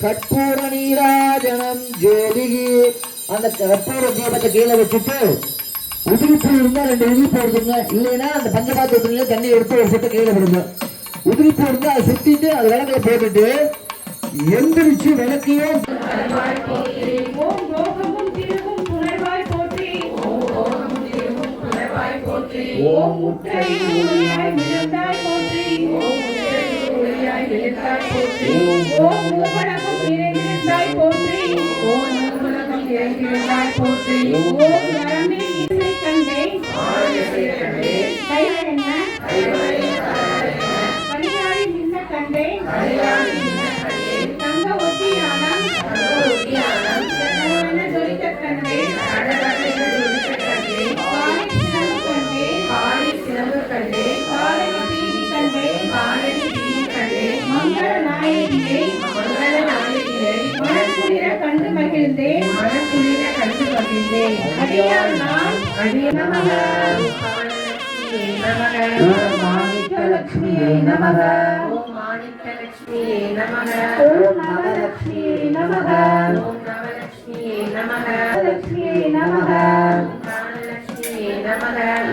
கற்பூர நீராஜனம் ஜோதிகி. அந்த கற்பூர தீபத்தை கீழே வச்சுட்டு உதிரிப்பூ இருந்தால் ரெண்டு உதிரிப்பூ எடுத்துங்க இல்லைன்னா அந்த பஞ்சபாத்திரத்துல தண்ணி எடுத்து ஒரு சுட்டு கீழே விடுங்க உதிரிப்பூ இருந்தால் அதை சுத்திட்டு அது விளக்கில் போட்டுட்டு எந்திரிச்சு விளக்கையோ ஓம் லோகமும் திருவும் புனைவாய் போற்றி ஓம் முற்றை ஒளியாய் விழுந்தாய் போற்றி ஓம் மூவடகம் நிறைந்திருந்தாய் போற்றி ஓம் நரம்பில் இசை அடியார் நான் நமக. மாணிக்கலட்சுமியை நமக. ஓம் நவலட்சுமியை நமக. லட்சுமியை நமக.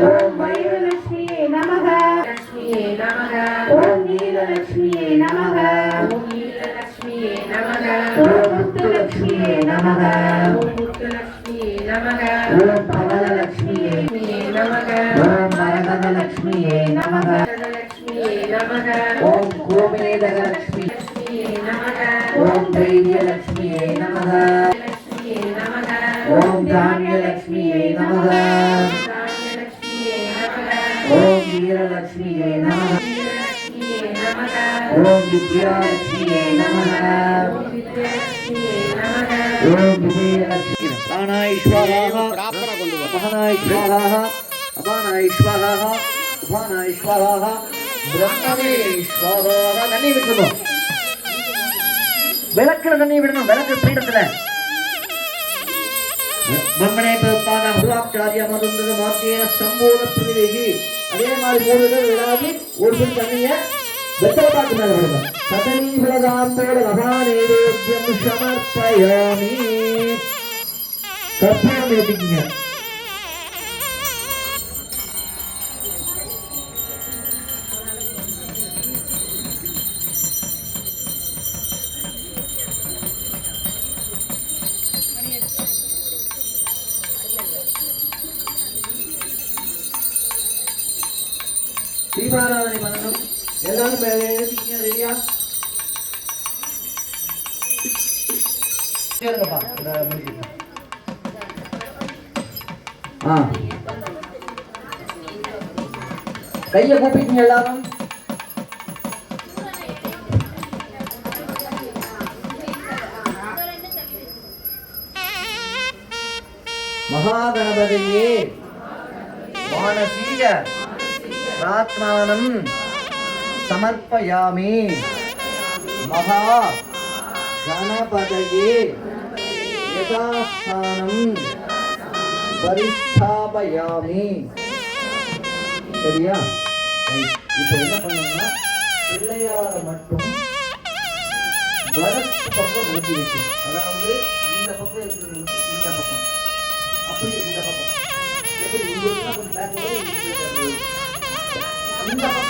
ஓம் வைரலட்சுமியை நமக. ஓம் நீலலட்சுமியை நமக. ஓம் முத்துலட்சுமியை நமக. ஓம் பவனலட்சுமியை ஓம் மரகதலட்சுமியை நமக ஓம் கோமேதகலட்சுமி ஓம் தைரியலட்சுமியை நமக ஓம் தானியலட்சுமியை ஓம் வித்யாலட்சுமியை நமக ஓம் விஜயலட்சுமி பிராணாய் ஸ்வாஹா அபஹனாய் ஸ்வாஹா அபானாய் ஸ்வாஹா உபானாய் ஸ்வாஹா பிரம்மணே ஸ்வாஹா தண்ணி விட்டுருவோம் விளக்குல தண்ணி விடணும் விளக்கு பீடத்துல. பிரம்மணே பிறப்பான அபுராச்சாரிய மருந்தது மாத்திய சம்போத பிரதிவேகி அதே மாதிரி மூணு பேர் விழாவி ஒரு பேர் தண்ணிய வெத்தலை சமர்ப்பயாமி தீபாராதனை பண்ணணும். எல்லாரும் ரெடியா கையை கூப்பிக்கீங்க எல்லாரும்? மகாகணபதியே மானசீக பிரார்த்தனானம் சமர்ப்பயாமி. மகா கணபதயே. யதாஸ்தானம் பரிஸ்தாபயாமி. சரியா? Right. இப்போ என்ன பண்ணணும்னா பிள்ளையார மட்டும் வடக்கு பக்கம் முடிச்சு வைக்கணும் அதாவது இந்த பக்கம் இருக்கிறது இந்த பக்கம். அப்படி இந்த பக்கம். எப்படி? உங்களுக்கு கொஞ்சம் பேக் இந்த பக்கம்.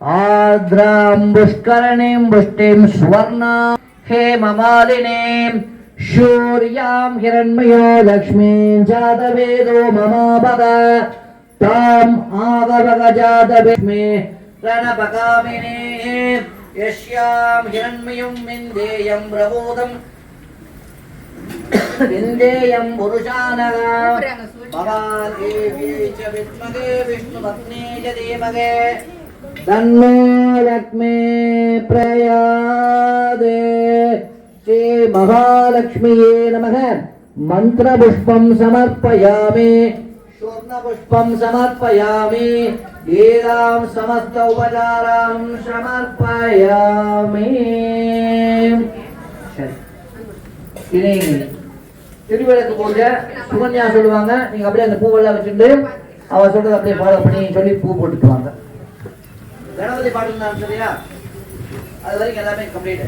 ఆర్ద్రాం పుష్కరణీం వృష్టిం సువర్ణా హేమమాలినీం శూర్యాం హిరణ్మయో లక్ష్మీం జాతవేదో మమాపద తాం ఆగవగ జాతవేష్మే రణపకామినే యస్యాం హిరణ్మయం విందేయం ప్రబోధం విందేయం పురుషానగా భవాదేవి చ విద్మగే విష్ణుపత్నే చ దేవగే தன்மேலக்ஷ்மே பிரயாதே. ஸ்ரீ மகாலட்சுமியே நமக. மந்திரபுஷ்பம் சமர்ப்பயாமே. ஸ்வர்ணபுஷ்பம் சமர்ப்பயாமே. ஏதாம் சமஸ்த உபச்சாரம் சமர்ப்பயாமே. இனி திருவிளக்கு போட்ட சுகன்யா சொல்லுவாங்க. நீங்க அப்படியே அந்த பூவெல்லாம் வச்சுட்டு அவ சொல்றது அப்படியே ஃபாலோ பண்ணி சொல்லி பூ போட்டுக்குவாங்க கணபதி பாட்டு தான் சரியா? அது வரைக்கும் எல்லாமே கம்ப்ளீட்